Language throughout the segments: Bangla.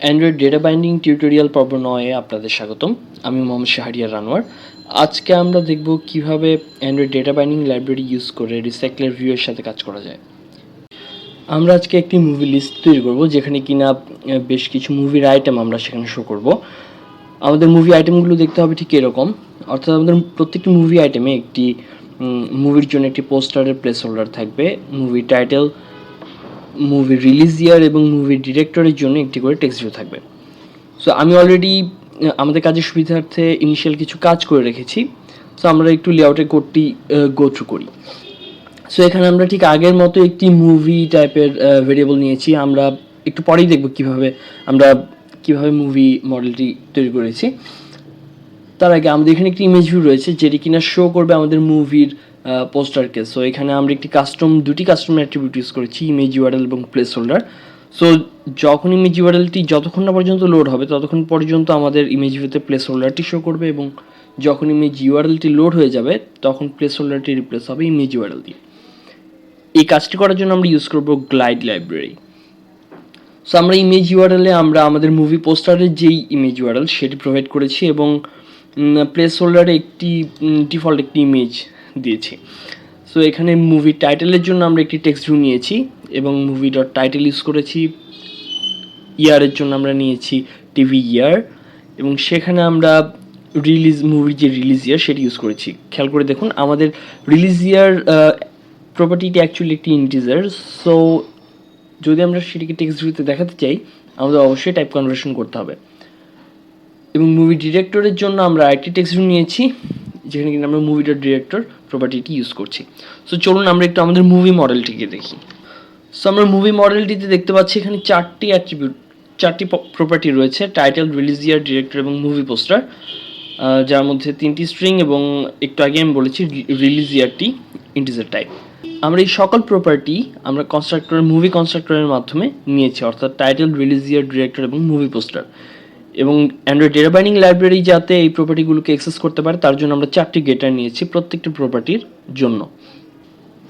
অ্যান্ড্রয়েড ডেটা বাইন্ডিং টিউটোরিয়াল পর্ব নয়ে আপনাদের স্বাগতম। আমি মোহাম্মদ শাহরিয়ার রানোয়ার আজকে আমরা দেখব কীভাবে Android data binding library use করে রিসাইক্লার ভিউয়ের সাথে কাজ করা যায়। আমরা আজকে একটি মুভি লিস্ট তৈরি করব, যেখানে কিনা বেশ কিছু মুভির আইটেম আমরা সেখানে শো করব। আমাদের মুভি আইটেমগুলো দেখতে হবে ঠিক এরকম। অর্থাৎ আমাদের প্রত্যেকটি মুভি আইটেমে একটি মুভির জন্য একটি পোস্টারের প্লেস হোল্ডার থাকবে। Movie title movie release year এবং মুভি ডিরেক্টরের জন্য একটি করে টেক্সট ভিউ থাকবে। সো আমি অলরেডি আমাদের কাজের সুবিধার্থে ইনিশিয়াল কিছু কাজ করে রেখেছি। সো আমরা একটু লেআউটের কোডটি গো থ্রু করি। সো এখানে আমরা ঠিক আগের মতো একটি মুভি টাইপের ভেরিয়েবল নিয়েছি। আমরা একটু পরেই দেখব কীভাবে আমরা কীভাবে মুভি মডেলটি তৈরি করেছি। তার আগে আমাদের এখানে একটি ইমেজ ভিউ রয়েছে, যেটি কিনা শো করবে আমাদের মুভির পোস্টারকে সো এখানে আমরা একটি কাস্টম দুটি কাস্টম অ্যাট্রিবিউট ইউজ করেছি ইমেজ ইউআরএল এবং প্লেস হোল্ডার সো যখন ইমেজ ইউআরএলটি যতক্ষণ না পর্যন্ত লোড হবে, ততক্ষণ পর্যন্ত আমাদের ইমেজ ভিউতে প্লেস হোল্ডারটি শো করবে এবং যখন ইমেজ ইউআরএলটি লোড হয়ে যাবে, তখন প্লেস হোল্ডারটি রিপ্লেস হবে ইমেজ ইউআরএল দিয়ে। এই কাজটি করার জন্য আমরা ইউজ করব গ্লাইড লাইব্রেরি সো আমরা ইমেজ ইউআরএলে আমরা আমাদের মুভি পোস্টারের যেই ইমেজ ইউআরএল সেটি প্রোভাইড করেছি এবং প্লেস হোল্ডারে একটি ডিফল্ট একটি ইমেজ দিয়েছি। সো এখানে মুভি টাইটেলের জন্য আমরা একটি টেক্সট ভিউ নিয়েছি এবং মুভি ডট টাইটেল ইউজ করেছি ইয়ারের জন্য আমরা নিয়েছি টিভি ইয়ার এবং সেখানে আমরা রিলিজ মুভির যে রিলিজ ইয়ার সেটি ইউজ করেছি। খেয়াল করে দেখুন, আমাদের রিলিজ ইয়ার প্রপার্টিটি অ্যাকচুয়ালি একটি ইন্টিজার সো যদি আমরা সেটিকে টেক্সট ভিউতে দেখাতে চাই, আমাদের অবশ্যই টাইপ কনভার্সন করতে হবে। এবং মুভি ডিরেক্টরের জন্য আমরা আরেকটি টেক্সট ভিউ নিয়েছি যেখানে কিনা আমরা মুভিটার ডিরেক্টর প্রপার্টিটি ইউজ করছি। সো চলুন আমরা একটু আমাদের মুভি মডেলটিকে দেখি। সো আমরা মুভি মডেলটিতে দেখতে পাচ্ছি এখানে চারটি অ্যাট্রিবিউট চারটি প্রপার্টি রয়েছে টাইটেল রিলিজ ইয়ার ডিরেক্টর এবং মুভি পোস্টার যার মধ্যে তিনটি স্ট্রিং এবং একটু আগে আমি বলেছি রিলিজ ইয়ারটি ইন্টিজার টাইপ আমরা এই সকল প্রপার্টি আমরা কনস্ট্রাক্টরের মুভি কনস্ট্রাক্টরের মাধ্যমে নিয়েছি, অর্থাৎ টাইটেল রিলিজ ইয়ার ডিরেক্টর এবং মুভি পোস্টার এবং অ্যান্ড্রয়েড ডেটা বাইন্ডিং লাইব্রেরি যাতে এই প্রপার্টিগুলোকে অ্যাক্সেস করতে পারে, তার জন্য আমরা চারটি গেটার নিয়েছি প্রত্যেকটি প্রপার্টির জন্য।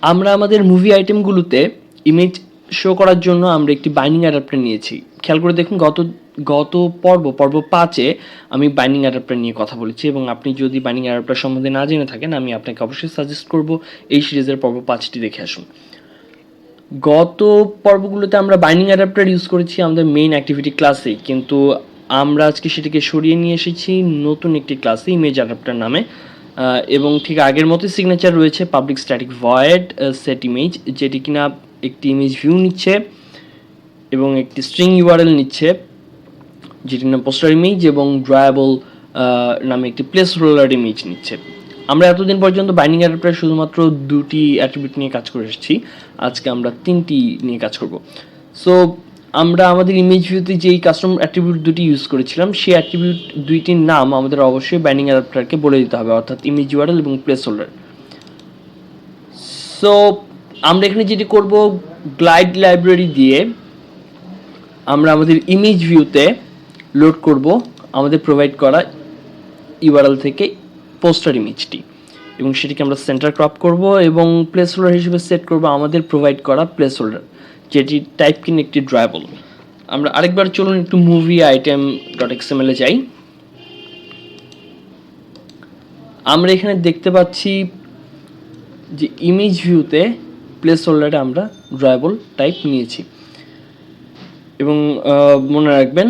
আমরা আমাদের মুভি আইটেমগুলোতে ইমেজ শো করার জন্য আমরা একটি বাইন্ডিং অ্যাডাপ্টার নিয়েছি। খেয়াল করে দেখুন, গত গত পর্ব পর্ব পাঁচে আমি বাইন্ডিং অ্যাডাপ্টার নিয়ে কথা বলেছি এবং আপনি যদি বাইন্ডিং অ্যাডাপ্টার সম্বন্ধে না জেনে থাকেন, আমি আপনাকে অবশ্যই সাজেস্ট করব এই সিরিজের পর্ব পাঁচটি দেখে আসুন। গত পর্বগুলোতে আমরা বাইন্ডিং অ্যাডাপ্টার ইউজ করেছি আমাদের মেইন অ্যাক্টিভিটি ক্লাসে কিন্তু আমরা আজকে সেটিকে সরিয়ে নিয়ে এসেছি নতুন একটি ক্লাসে ইমেজ অ্যাডাপ্টার নামে। এবং ঠিক আগের মতোই সিগনেচার রয়েছে public static void set image যেটি কিনা একটি ইমেজ ভিউ নিচ্ছে এবং একটি স্ট্রিং ইউআরএল নিচ্ছে, যেটি নাম পোস্টার ইমেজ এবং ড্রায়াবল নামে একটি প্লেস রোলার ইমেজ নিচ্ছে। আমরা এতদিন পর্যন্ত বাইন্ডিং অ্যাডাপ্টার শুধুমাত্র দুটি অ্যাট্রিবিউট নিয়ে কাজ করে এসেছি। আজকে আমরা তিনটি নিয়ে কাজ করব। সো আমরা আমাদের ইমেজ ভিউতে যেই কাস্টম অ্যাট্রিবিউট দুটি ইউজ করেছিলাম, সেই অ্যাট্রিবিউট দুইটির নাম আমাদের অবশ্যই বাইন্ডিং অ্যাডাপ্টারকে বলে দিতে হবে, অর্থাৎ ইমেজ ইউআরএল এবং প্লেস হোল্ডার সো আমরা এখানে যেটি করব গ্লাইড লাইব্রেরি দিয়ে আমরা আমাদের ইমেজ ভিউতে লোড করব, আমাদের প্রোভাইড করা ইউআরএল থেকে পোস্টার ইমেজটি এবং সেটিকে আমরা সেন্টার ক্রপ করব এবং প্লেস হোল্ডার হিসেবে সেট করব, আমাদের প্রোভাইড করা প্লেস হোল্ডার যেটি টাইপ কিন একটি ড্রাইবল আমরা আরেকবার চলুন একটু মুভি আইটেম ডট এক্সএমএলে যাই। আমরা এখানে দেখতে পাচ্ছি যে ইমেজ ভিউতে প্লেস হোল্ডারে আমরা ড্রাইবল টাইপ নিয়েছি। এবং মনে রাখবেন,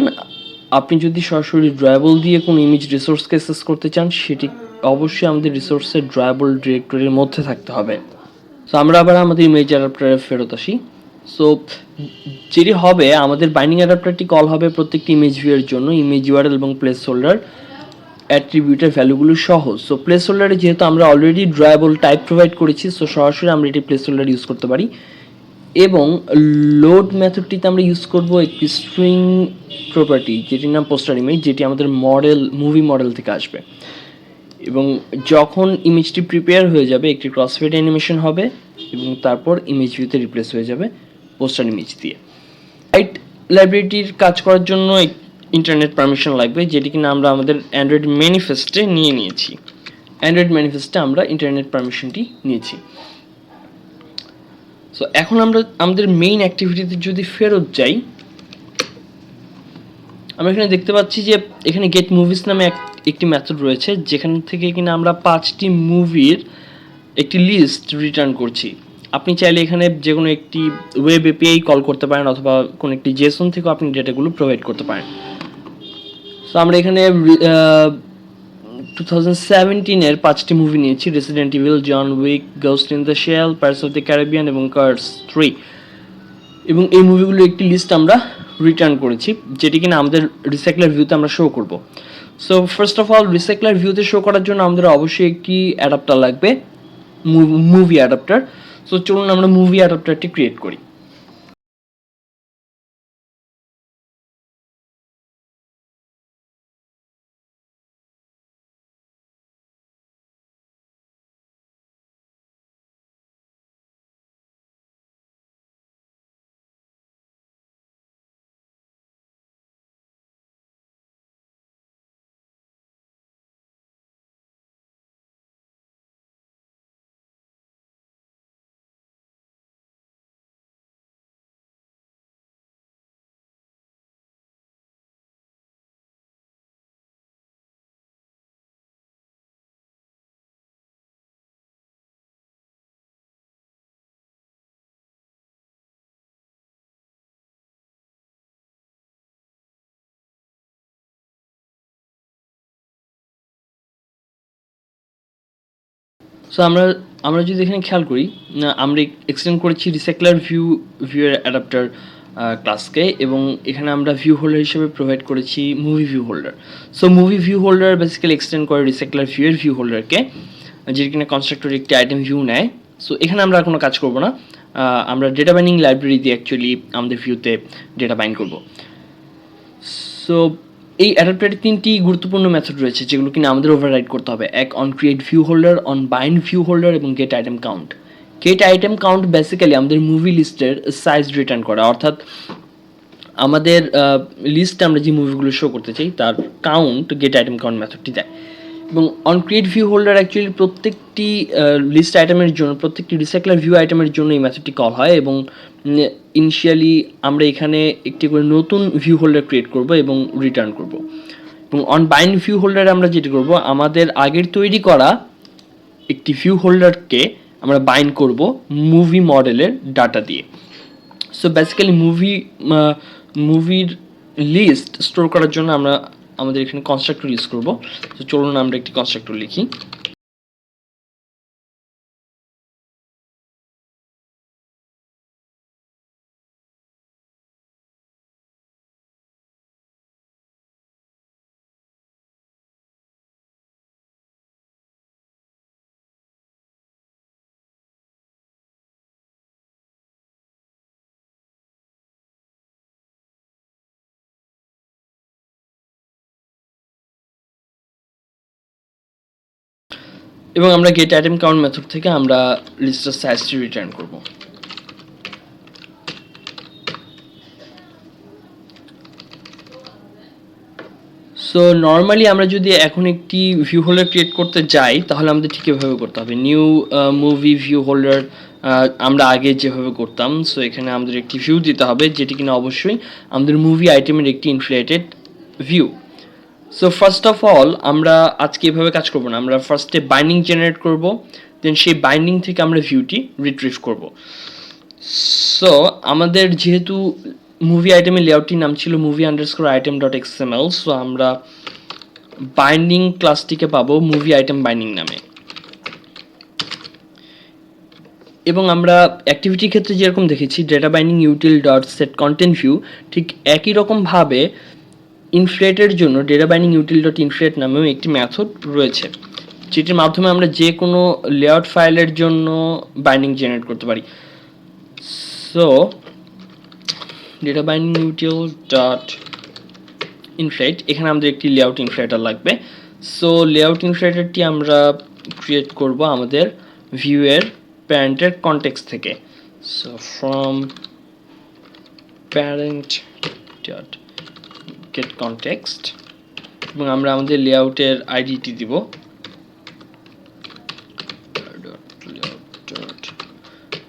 আপনি যদি সরাসরি ড্রাইবল দিয়ে কোনো ইমেজ রিসোর্সকে অ্যাক্সেস করতে চান, সেটি অবশ্যই আমাদের রিসোর্সের ড্রাইবল ডিরেক্টরির মধ্যে থাকতে হবে। তো আমরা আবার আমাদের ইমেজ অ্যাডাপ্টারে ফেরত আসি। সো যেটি হবে, আমাদের বাইন্ডিং অ্যাডাপ্টারটি কল হবে প্রত্যেকটি ইমেজ ভিউয়ের জন্য ইমেজ ইউআরএল এবং প্লেস হোল্ডার অ্যাট্রিবিউটের ভ্যালুগুলো সহ। সো প্লেস হোল্ডারে যেহেতু আমরা অলরেডি ড্রায়াবল টাইপ প্রোভাইড করেছি সো সরাসরি আমরা এটি প্লেস হোল্ডার ইউজ করতে পারি। এবং লোড মেথডটিতে আমরা ইউজ করব একটি স্ট্রিং প্রপার্টি যেটির নাম পোস্টার ইমেজ যেটি আমাদের মডেল মুভি মডেল থেকে আসবে। এবং যখন ইমেজটি প্রিপেয়ার হয়ে যাবে, একটি ক্রসফেড অ্যানিমেশন হবে এবং তারপর ইমেজ ভিউতে রিপ্লেস হয়ে যাবে। পোস্টার ইমেজ দিয়ে। রাইট লাইব্রেরিটির কাজ করার জন্য ইন্টারনেট পারমিশন লাগবে, যেটি কিনা আমরা আমাদের অ্যান্ড্রয়েড ম্যানিফেস্টে নিয়ে নিয়েছি। অ্যান্ড্রয়েড ম্যানিফেস্টে আমরা ইন্টারনেট পারমিশনটি নিয়েছি। সো এখন আমরা, আমাদের মেইন অ্যাক্টিভিটিতে যদি ফেরত যাই, আমরা এখানে দেখতে পাচ্ছি যে এখানে গেট মুভিস নামে এক, একটি মেথড রয়েছে, যেখান থেকে কিনা আমরা পাঁচটি মুভির একটি লিস্ট রিটার্ন করছি। আপনি চাইলে এখানে যে কোনো একটি ওয়েব এপিআই কল করতে পারেন অথবা কোনো একটি জেসন থেকেও আপনি ডেটাগুলো প্রোভাইড করতে পারেন। সো আমরা এখানে টু থাউজেন্ড সেভেন্টিনের পাঁচটি মুভি নিয়েছি Resident Evil John Wick Ghost in the Shell Pirates of the Caribbean এবং কার্স থ্রি এবং এই মুভিগুলোর একটি লিস্ট আমরা রিটার্ন করেছি, যেটি কিনা আমাদের রিসাইক্লার ভিউতে আমরা শো করব। So first of all recycler ভিউতে শো করার জন্য আমাদের অবশ্যই একটি অ্যাডাপ্টার লাগবে মুভি অ্যাডাপ্টার সো চলুন আমরা মুভি অ্যাডাপ্টারটি ক্রিয়েট করি। সো আমরা আমরা যদি এখানে খেয়াল করি আমরা এক্সটেন্ড করেছি রিসাইক্লার ভিউ ভিউয়ের অ্যাডাপ্টার ক্লাসকে এবং এখানে আমরা ভিউ হোল্ডার হিসেবে প্রোভাইড করেছি movie view holder so movie view holder basically extend করে রিসাইক্লার ভিউয়ের ভিউ হোল্ডারকে যেটি কিনা কনস্ট্রাক্টর একটি আইটেম ভিউ নেয়। সো এখানে আমরা কোনো কাজ করব না। আমরা ডেটা বাইনিং লাইব্রেরি দিয়ে অ্যাকচুয়ালি আমাদের ভিউতে ডেটা বাইন করব। সো এই অ্যাডাপ্টারে তিনটি গুরুত্বপূর্ণ মেথড রয়েছে, যেগুলো কিনা আমাদের ওভাররাইড করতে হবে। এক on create view holder on bind view holder এবং get item count get item count basically আমাদের মুভি লিস্টের সাইজ রিটার্ন করা। অর্থাৎ আমাদের লিস্টে আমরা যে মুভিগুলো শো করতে চাই, তার কাউন্ট গেট আইটেম কাউন্ট মেথডটি দেয়। এবং on create view holder actually প্রত্যেকটি লিস্ট আইটেমের জন্য, প্রত্যেকটি রিসাইক্লার ভিউ আইটেমের জন্য এই মেথডটি কল হয় এবং ইনিশিয়ালি আমরা এখানে একটি করে নতুন ভিউ হোল্ডার ক্রিয়েট করব এবং রিটার্ন করব। এবং অন বাইন্ড ভিউ হোল্ডারে আমরা যেটি করব, আমাদের আগের তৈরি করা একটি ভিউ হোল্ডারকে আমরা বাইন্ড করব মুভি মডেলের ডাটা দিয়ে। সো বেসিক্যালি মুভি মুভির লিস্ট স্টোর করার জন্য আমরা আমাদের এখানে কনস্ট্রাক্টর ইউজ করব। তো চলুন আমরা একটি কনস্ট্রাক্টর লিখি। এবং আমরা গেট আইটেম কাউন্ট মেথড থেকে আমরা লিস্টের সাইজটি রিটার্ন করব। সো নর্মালি আমরা যদি এখন একটি ভিউ হোল্ডার ক্রিয়েট করতে যাই, তাহলে আমাদের ঠিক এভাবে করতে হবে। নিউ মুভি ভিউ হোল্ডার আমরা আগে যেভাবে করতাম সো এখানে আমাদের একটি ভিউ দিতে হবে, যেটি কিনা অবশ্যই আমাদের মুভি আইটেমের একটি inflated view so first of all আমরা আজকে এভাবে কাজ করব না। আমরা ফার্স্টে বাইন্ডিং জেনারেট করব দেন সেই বাইন্ডিং থেকে আমরা ভিউটি রিট্রিভ করব। সো আমাদের যেহেতু মুভি আইটেমের লেআউটটির নাম ছিল movie underscore item dot XML so আমরা বাইন্ডিং ক্লাসটিকে পাবো মুভি আইটেম বাইন্ডিং নামে। এবং আমরা অ্যাক্টিভিটির ক্ষেত্রে যেরকম দেখেছি data binding util dot set content view ঠিক একই রকমভাবে ইনফ্লেটের জন্য ডেটা বাইনিং ইউটিল ডট ইনফ্লেট নামেও একটি মেথড রয়েছে, যেটির মাধ্যমে আমরা যে কোনো লেআউট ফাইলের জন্য বাইন্ডিং জেনারেট করতে পারি। So data binding util dot inflate এখানে আমাদের একটি লেআউট ইনফ্লেটার লাগবে। সো লেআউট ইনফ্লেটারটি আমরা ক্রিয়েট করব আমাদের ভিউয়ের প্যারেন্টের কনটেক্সট থেকে। So from parent dot get context এবং আমরা আমাদের লেআউটের আইডিটি দিব।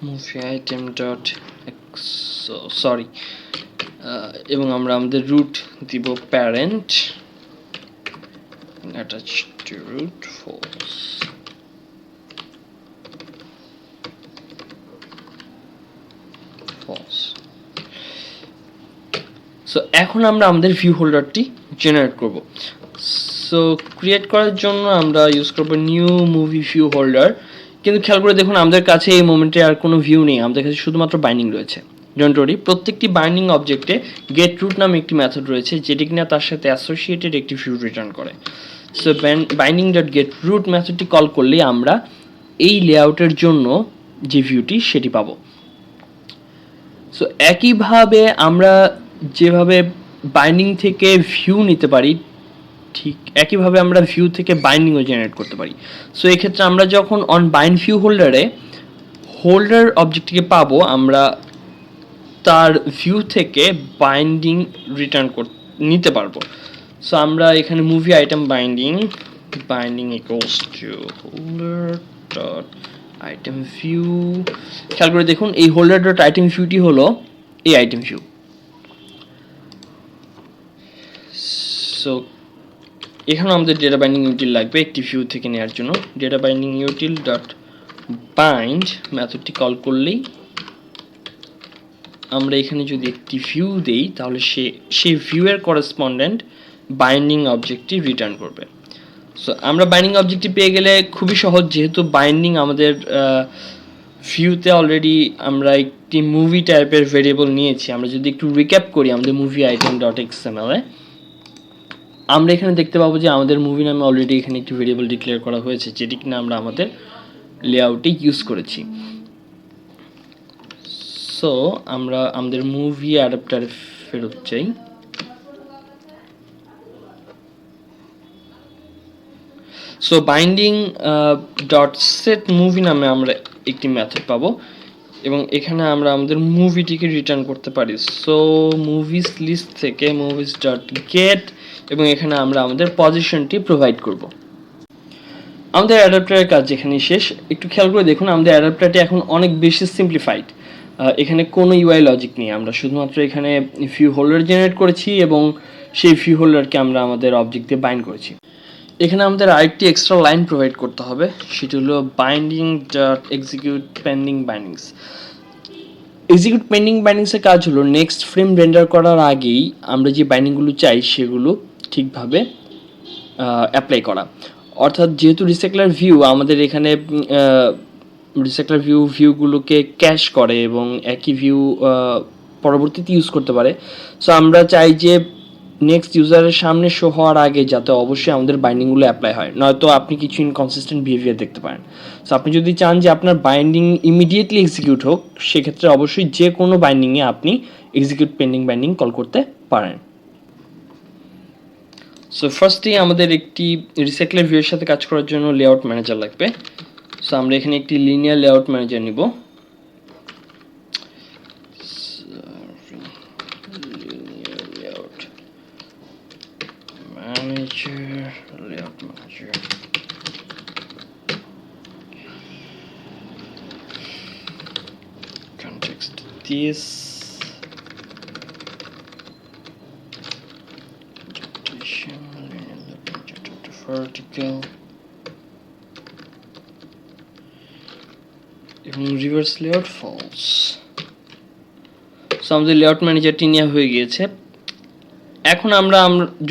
মুভি আইটেম ডট সরি এবং আমরা আমাদের রুট দিব parent attach to root force false so এখন আমরা আমাদের ভিউ হোল্ডারটি জেনারেট করব। সো ক্রিয়েট করার জন্য আমরা ইউজ করব নিউ মুভি ভিউ হোল্ডার কিন্তু খেয়াল করে দেখুন, আমাদের কাছে এই মোমেন্টে আর কোনো ভিউ নেই। আমাদের কাছে শুধুমাত্র বাইন্ডিং রয়েছে। ডোন্টরি প্রত্যেকটি বাইন্ডিং অবজেক্টে গেট রুট নামে একটি মেথড রয়েছে, যেটি কিনা তার সাথে অ্যাসোসিয়েটেড একটি ভিউ রিটার্ন করে। So binding dot get root মেথডটি call করলেই আমরা এই লেআউটের জন্য যে ভিউটি সেটি পাবো। সো একইভাবে আমরা যেভাবে বাইন্ডিং থেকে ভিউ নিতে পারি, ঠিক একইভাবে আমরা ভিউ থেকে বাইন্ডিংও জেনারেট করতে পারি। সো এক্ষেত্রে আমরা যখন অন বাইন্ড ভিউ হোল্ডারে হোল্ডার অবজেক্টটিকে পাবো, আমরা তার ভিউ থেকে বাইন্ডিং রিটার্ন কর, নিতে পারব। সো আমরা এখানে movie item binding binding equals holder dot item view খেয়াল করে দেখুন, এই হোল্ডার ডট আইটেম ভিউটি হলো এই আইটেম ভিউ সো এখানে আমাদের ডেটা বাইন্ডিং ইউটিল লাগবে একটি ভিউ থেকে নেওয়ার জন্য। Data binding util dot bind মেথডটি call করলেই আমরা এখানে যদি একটি ভিউ দেই, তাহলে সে, সেই ভিউয়ের করেসপন্ডেন্ট বাইন্ডিং অবজেক্টটি রিটার্ন করবে। সো আমরা বাইন্ডিং অবজেক্টটি পেয়ে গেলে খুবই সহজ, যেহেতু বাইন্ডিং আমাদের ভিউতে অলরেডি আমরা একটি মুভি টাইপের ভেরিয়েবল নিয়েছি। আমরা যদি একটু রিক্যাপ করি আমাদের মুভি আইটেম ডট এক্স এক্সএমএলে আমরা এখানে দেখতে পাবো যে আমাদের মুভি নামে অলরেডি এখানে একটি ভেরিয়েবল ডিক্লেয়ার করা হয়েছে, যেটি কিনা আমরা আমাদের লেআউটে ইউজ করেছি। সো আমরা আমাদের মুভি অ্যাডাপ্টারে ফেরত চাই। So binding dot set movie নামে আমরা একটি মেথড পাবো। এবং এখানে আমরা আমাদের মুভিটিকে রিটার্ন করতে পারি। সো মুভিস লিস্ট থেকে মুভিস ডট গেট এবং এখানে আমরা আমাদের পজিশনটি প্রোভাইড করব। আমাদের অ্যাডাপ্টারের কাজ যেখানে শেষ। একটু খেয়াল করে দেখুন, আমাদের অ্যাডাপ্টারটি এখন অনেক বেশি সিম্পলিফাইড এখানে কোনো ইউআই লজিক নেই। আমরা শুধুমাত্র এখানে ফিউ হোল্ডার জেনারেট করেছি এবং সেই ফিউ হোল্ডারকে আমরা আমাদের অবজেক্ট দিয়ে বাইন্ড করেছি। এখানে আমাদের আরেকটি এক্সট্রা লাইন প্রোভাইড করতে হবে, সেটি হলো binding dot execute pending bindings execute pending বাইন্ডিংসের কাজ হলো নেক্সট ফ্রেম রেন্ডার করার আগেই আমরা যে বাইন্ডিংগুলো চাই সেগুলো ঠিকভাবে অ্যাপ্লাই করা। অর্থাৎ যেহেতু রিসাইক্লার ভিউ আমাদের এখানে রিসাইক্লার ভিউ ভিউগুলোকে ক্যাশ করে এবং একই ভিউ পরবর্তীতে ইউজ করতে পারে। সো আমরা চাই যে নেক্সট ইউজারের সামনে শো হওয়ার আগে যাতে অবশ্যই আমাদের বাইন্ডিংগুলো অ্যাপ্লাই হয়। নয়তো আপনি কিছু ইনকনসিস্টেন্ট বিহেভিয়ার দেখতে পারেন। সো আপনি যদি চান যে আপনার বাইন্ডিং ইমিডিয়েটলি এক্সিকিউট হোক, সেক্ষেত্রে অবশ্যই যে কোনো বাইন্ডিংয়ে আপনি এক্সিকিউট পেন্ডিং বাইন্ডিং কল করতে পারেন। সো ফার্স্টেই আমাদের একটি রিসাইক্লার ভিউয়ের সাথে কাজ করার জন্য লেআউট ম্যানেজার লাগবে। সো আমরা এখানে একটি লিনিয়ার লেআউট ম্যানেজার নিব। layout manager context this adaptation linear to vertical এবং রিভার্স লেআউট ফলস সো আমাদের লেআউট ম্যানেজারটি নেওয়া হয়ে গিয়েছে এখন আমরা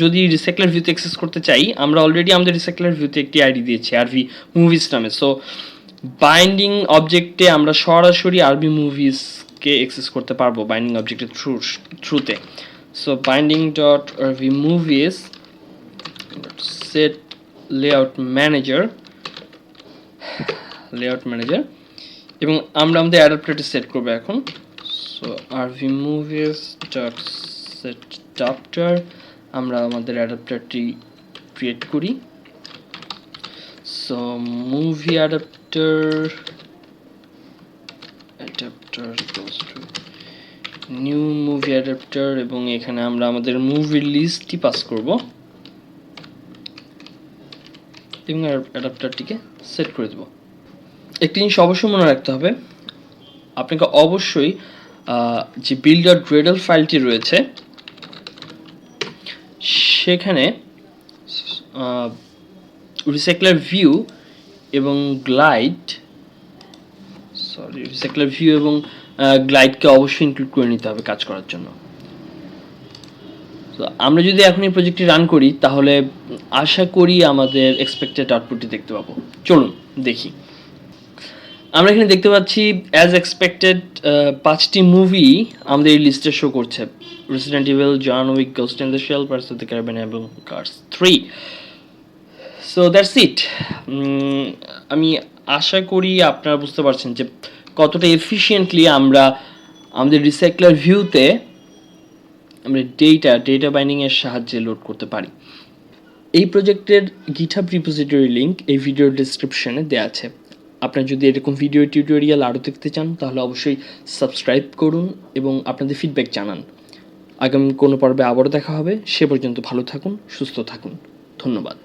যদি রিসাইক্লার ভিউতে অ্যাক্সেস করতে চাই, আমরা অলরেডি আমাদের রিসাইক্লার ভিউতে একটি আইডি দিয়েছি আরভি মুভিস নামে। সো বাইন্ডিং অবজেক্টে আমরা সরাসরি আরবি মুভিসকে অ্যাক্সেস করতে পারব বাইন্ডিং অবজেক্টের থ্রু থ্রুতে so binding dot RV movies set layout manager layout manager এবং আমরা আমাদের অ্যাডাপ্টারটি সেট করব এখন। So RV movies dot set adapter আমরা আমাদের অ্যাডাপ্টারটি ক্রিয়েট করি। So movie adapter adapter new movie adapter এবং এখানে আমরা আমাদের মুভির লিস্টটি পাস করব। এবং অ্যাডাপ্টারটিকে সেট করে দেব। একটি জিনিস অবশ্যই মনে রাখতে হবে, আপনাকে অবশ্যই যে বিল্ড ডট ফাইলটি রয়েছে সেখানে রিসাইক্লার ভিউ এবং গ্লাইড সরি রিসাইক্লার ভিউ এবং গ্লাইডকে অবশ্যই ইনক্লুড করে নিতে হবে কাজ করার জন্য। তো আমরা যদি এখন এই প্রজেক্টটি রান করি, তাহলে আশা করি আমাদের এক্সপেক্টেড আউটপুটটি দেখতে পাবো। চলুন, দেখি। আমরা এখানে দেখতে পাচ্ছি অ্যাজ এক্সপেক্টেড পাঁচটি মুভি আমাদের এই লিস্টে শো করছে। Resident Evil John Wick Ghost in the Shell Pirates the Caribbean এবং Cars three so that's it আমি আশা করি আপনারা বুঝতে পারছেন যে কতটা এফিশিয়েন্টলি আমরা আমাদের রিসাইক্লার ভিউতে আমরা ডেটা ডেটা বাইন্ডিংয়ের সাহায্যে লোড করতে পারি। এই প্রজেক্টের গিটহাব রিপোজিটরি লিঙ্ক এই ভিডিওর ডিসক্রিপশনে দেওয়া আছে। আপনারা যদি এরকম ভিডিও টিউটোরিয়াল আরও দেখতে চান, তাহলে অবশ্যই সাবস্ক্রাইব করুন এবং আপনাদের ফিডব্যাক জানান। আগামী কোনো পর্বে আবারও দেখা হবে। সে পর্যন্ত ভালো থাকুন, সুস্থ থাকুন। ধন্যবাদ।